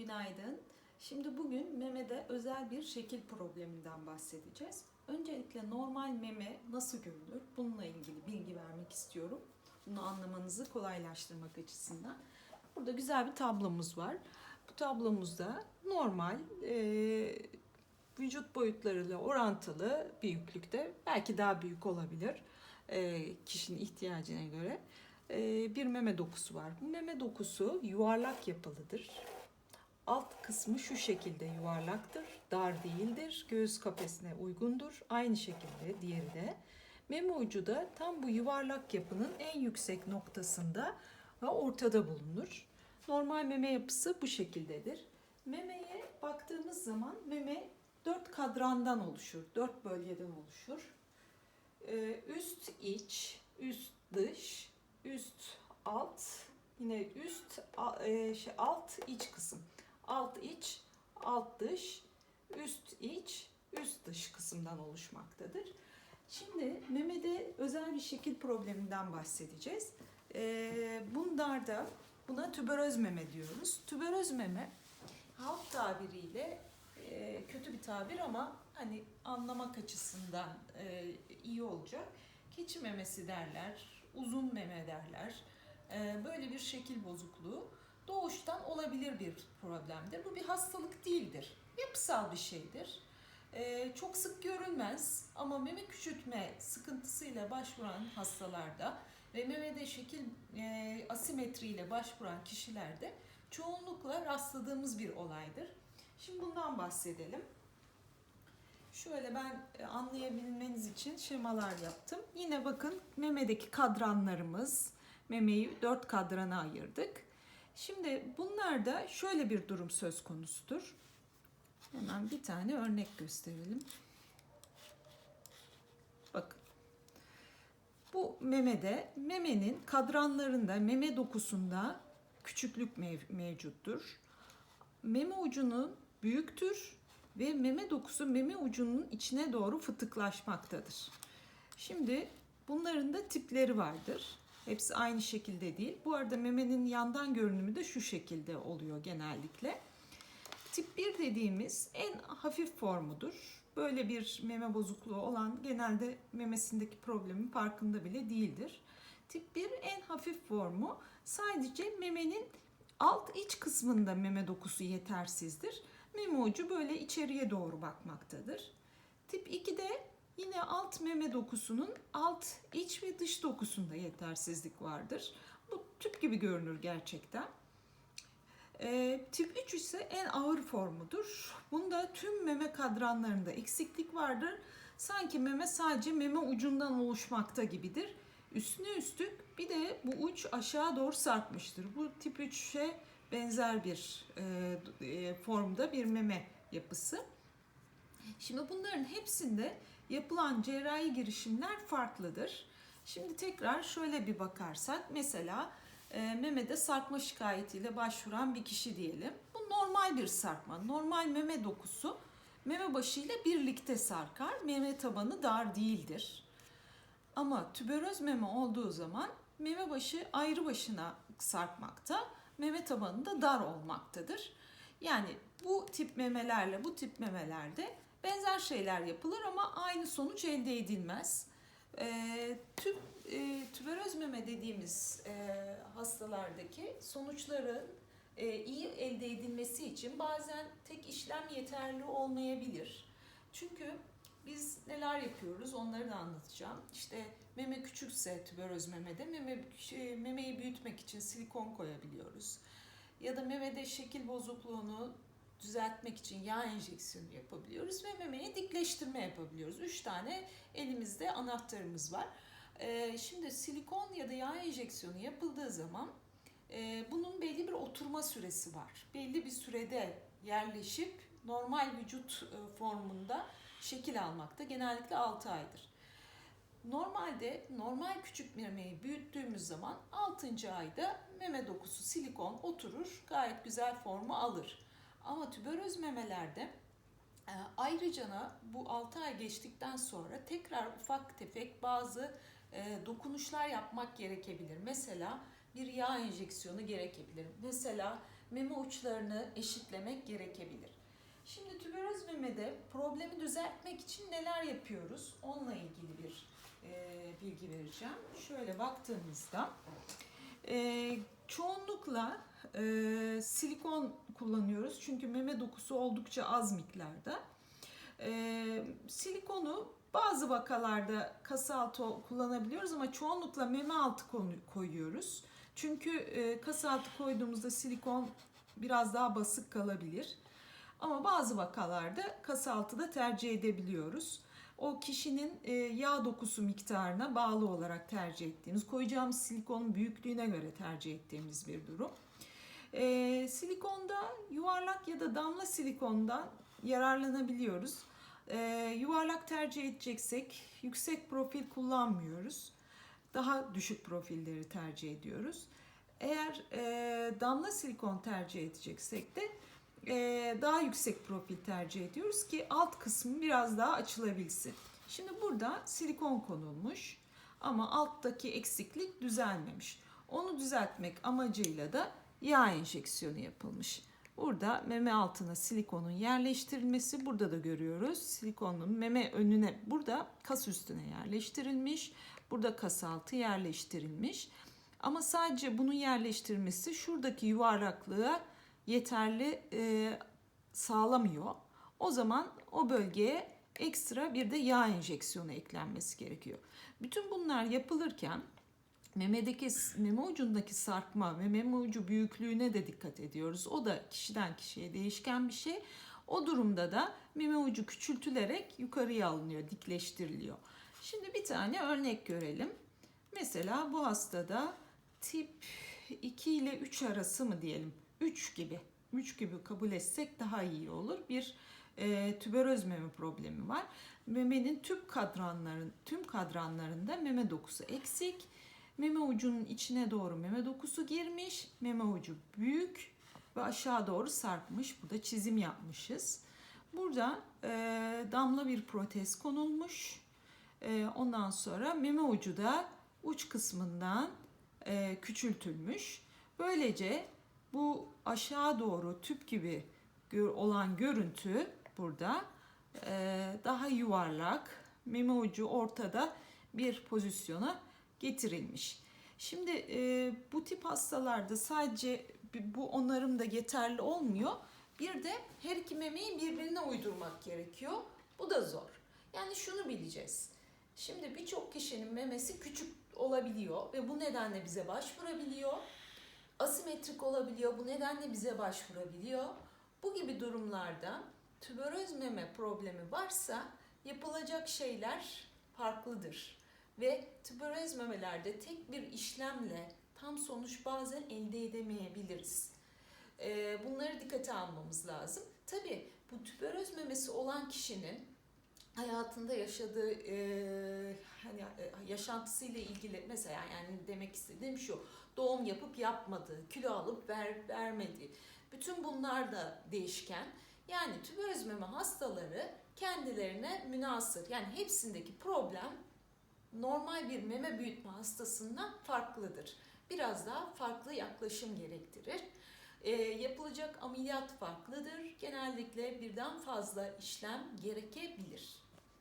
Günaydın. Şimdi bugün memede özel bir şekil probleminden bahsedeceğiz. Öncelikle normal meme nasıl görünür? Bununla ilgili bilgi vermek istiyorum. Bunu anlamanızı kolaylaştırmak açısından. Burada güzel bir tablomuz var. Bu tablomuzda normal e, vücut boyutlarıyla orantılı büyüklükte, belki daha büyük olabilir e, kişinin ihtiyacına göre e, bir meme dokusu var. Bu meme dokusu yuvarlak yapılıdır. Alt kısmı şu şekilde yuvarlaktır, dar değildir, göğüs kafesine uygundur. Aynı şekilde diğeri de. Meme ucu da tam bu yuvarlak yapının en yüksek noktasında ve ortada bulunur. Normal meme yapısı bu şekildedir. Memeye baktığımız zaman meme dört kadrandan oluşur, dört bölgeden oluşur. Ee, üst iç, üst dış, üst alt, yine üst e, şey, alt iç kısım. Alt iç, alt dış, üst iç, üst dış kısımdan oluşmaktadır. Şimdi memede özel bir şekil probleminden bahsedeceğiz. Ee, bunlarda buna tüberöz meme diyoruz. Tüberöz meme halk tabiriyle e, kötü bir tabir ama hani anlamak açısından e, iyi olacak. Keçi memesi derler, uzun meme derler. E, böyle bir şekil bozukluğu doğuştan olabilir bir problemdir. Bu bir hastalık değildir. Yapısal bir şeydir. E, çok sık görülmez ama meme küçültme sıkıntısıyla başvuran hastalarda ve memede şekil e, asimetriyle başvuran kişilerde çoğunlukla rastladığımız bir olaydır. Şimdi bundan bahsedelim. Şöyle ben e, anlayabilmeniz için şemalar yaptım. Yine bakın memedeki kadranlarımız, memeyi dört kadrana ayırdık. Şimdi bunlarda şöyle bir durum söz konusudur. Hemen bir tane örnek gösterelim. Bakın. Bu memede, memenin kadranlarında, meme dokusunda küçüklük mev- mevcuttur. Meme ucunun büyüktür ve meme dokusu meme ucunun içine doğru fıtıklaşmaktadır. Şimdi bunların da tipleri vardır. Hepsi aynı şekilde değil. Bu arada memenin yandan görünümü de şu şekilde oluyor genellikle. Tip 1 dediğimiz en hafif formudur. Böyle bir meme bozukluğu olan genelde memesindeki problemin farkında bile değildir. Tip 1 en hafif formu sadece memenin alt iç kısmında meme dokusu yetersizdir. Meme ucu böyle içeriye doğru bakmaktadır. Tip 2'de yine alt meme dokusunun alt iç ve dış dokusunda yetersizlik vardır. Bu tüp gibi görünür gerçekten. Ee, tip 3 ise en ağır formudur. Bunda tüm meme kadranlarında eksiklik vardır. Sanki meme sadece meme ucundan oluşmakta gibidir. Üstüne üstlük bir de bu uç aşağı doğru sarkmıştır. Bu tip 3'e benzer bir e, e, formda bir meme yapısı. Şimdi bunların hepsinde yapılan cerrahi girişimler farklıdır. Şimdi tekrar şöyle bir bakarsak mesela e, memede sarkma şikayetiyle başvuran bir kişi diyelim. Bu normal bir sarkma. Normal meme dokusu meme başıyla birlikte sarkar. Meme tabanı dar değildir. Ama tüberöz meme olduğu zaman meme başı ayrı başına sarkmakta, meme tabanı da dar olmaktadır. Yani bu tip memelerle bu tip memelerde benzer şeyler yapılır ama aynı sonuç elde edilmez. E, tüp, e, tüberöz meme dediğimiz e, hastalardaki sonuçların e, iyi elde edilmesi için bazen tek işlem yeterli olmayabilir. Çünkü biz neler yapıyoruz onları da anlatacağım. İşte meme küçükse tüberöz memede meme, şey, memeyi büyütmek için silikon koyabiliyoruz. Ya da memede şekil bozukluğunu düzeltmek için yağ enjeksiyonu yapabiliyoruz ve memeye dikleştirme yapabiliyoruz. Üç tane elimizde anahtarımız var. Ee, şimdi silikon ya da yağ enjeksiyonu yapıldığı zaman e, bunun belli bir oturma süresi var. Belli bir sürede yerleşip normal vücut e, formunda şekil almakta genellikle 6 aydır. Normalde normal küçük memeyi büyüttüğümüz zaman 6. ayda meme dokusu silikon oturur, gayet güzel formu alır. Ama tüberöz memelerde e, ayrıca bu 6 ay geçtikten sonra tekrar ufak tefek bazı e, dokunuşlar yapmak gerekebilir. Mesela bir yağ enjeksiyonu gerekebilir. Mesela meme uçlarını eşitlemek gerekebilir. Şimdi tüberöz memede problemi düzeltmek için neler yapıyoruz? Onunla ilgili bir e, bilgi vereceğim. Şöyle baktığımızda e, çoğunlukla e, silikon kullanıyoruz çünkü meme dokusu oldukça az miktarda. E, silikonu bazı vakalarda kasa altı kullanabiliyoruz ama çoğunlukla meme altı koyuyoruz. Çünkü e, kasa altı koyduğumuzda silikon biraz daha basık kalabilir. Ama bazı vakalarda kasa altı da tercih edebiliyoruz. O kişinin e, yağ dokusu miktarına bağlı olarak tercih ettiğimiz, koyacağımız silikonun büyüklüğüne göre tercih ettiğimiz bir durum. E, silikonda yuvarlak ya da damla silikondan yararlanabiliyoruz. E, yuvarlak tercih edeceksek yüksek profil kullanmıyoruz. Daha düşük profilleri tercih ediyoruz. Eğer e, damla silikon tercih edeceksek de e, daha yüksek profil tercih ediyoruz ki alt kısmı biraz daha açılabilsin. Şimdi burada silikon konulmuş ama alttaki eksiklik düzelmemiş. Onu düzeltmek amacıyla da yağ enjeksiyonu yapılmış. Burada meme altına silikonun yerleştirilmesi burada da görüyoruz. Silikonun meme önüne burada kas üstüne yerleştirilmiş. Burada kas altı yerleştirilmiş. Ama sadece bunun yerleştirilmesi şuradaki yuvarlaklığa yeterli e, sağlamıyor. O zaman o bölgeye ekstra bir de yağ enjeksiyonu eklenmesi gerekiyor. Bütün bunlar yapılırken memedeki meme ucundaki sarkma ve meme ucu büyüklüğüne de dikkat ediyoruz. O da kişiden kişiye değişken bir şey. O durumda da meme ucu küçültülerek yukarıya alınıyor, dikleştiriliyor. Şimdi bir tane örnek görelim. Mesela bu hastada tip 2 ile 3 arası mı diyelim? 3 gibi. 3 gibi kabul etsek daha iyi olur. Bir e, tüberöz meme problemi var. Memenin tüm kadranların tüm kadranlarında meme dokusu eksik. Meme ucunun içine doğru meme dokusu girmiş. Meme ucu büyük ve aşağı doğru sarkmış. Burada çizim yapmışız. Burada e, damla bir protez konulmuş. E, ondan sonra meme ucu da uç kısmından e, küçültülmüş. Böylece bu aşağı doğru tüp gibi olan görüntü burada e, daha yuvarlak, meme ucu ortada bir pozisyona getirilmiş. Şimdi e, bu tip hastalarda sadece bu onarım da yeterli olmuyor. Bir de her iki memeyi birbirine uydurmak gerekiyor. Bu da zor. Yani şunu bileceğiz. Şimdi birçok kişinin memesi küçük olabiliyor ve bu nedenle bize başvurabiliyor. Asimetrik olabiliyor, bu nedenle bize başvurabiliyor. Bu gibi durumlarda tüberöz meme problemi varsa yapılacak şeyler farklıdır. Ve tüberöz memelerde tek bir işlemle tam sonuç bazen elde edemeyebiliriz. Ee, Bunları dikkate almamız lazım. Tabii bu tüberöz memesi olan kişinin hayatında yaşadığı e, hani e, yaşantısıyla ilgili mesela yani demek istediğim şu doğum yapıp yapmadığı, kilo alıp ver, vermediği bütün bunlar da değişken. Yani tüberöz meme hastaları kendilerine münasır yani hepsindeki problem normal bir meme büyütme hastasından farklıdır. Biraz daha farklı yaklaşım gerektirir. E, yapılacak ameliyat farklıdır. Genellikle birden fazla işlem gerekebilir.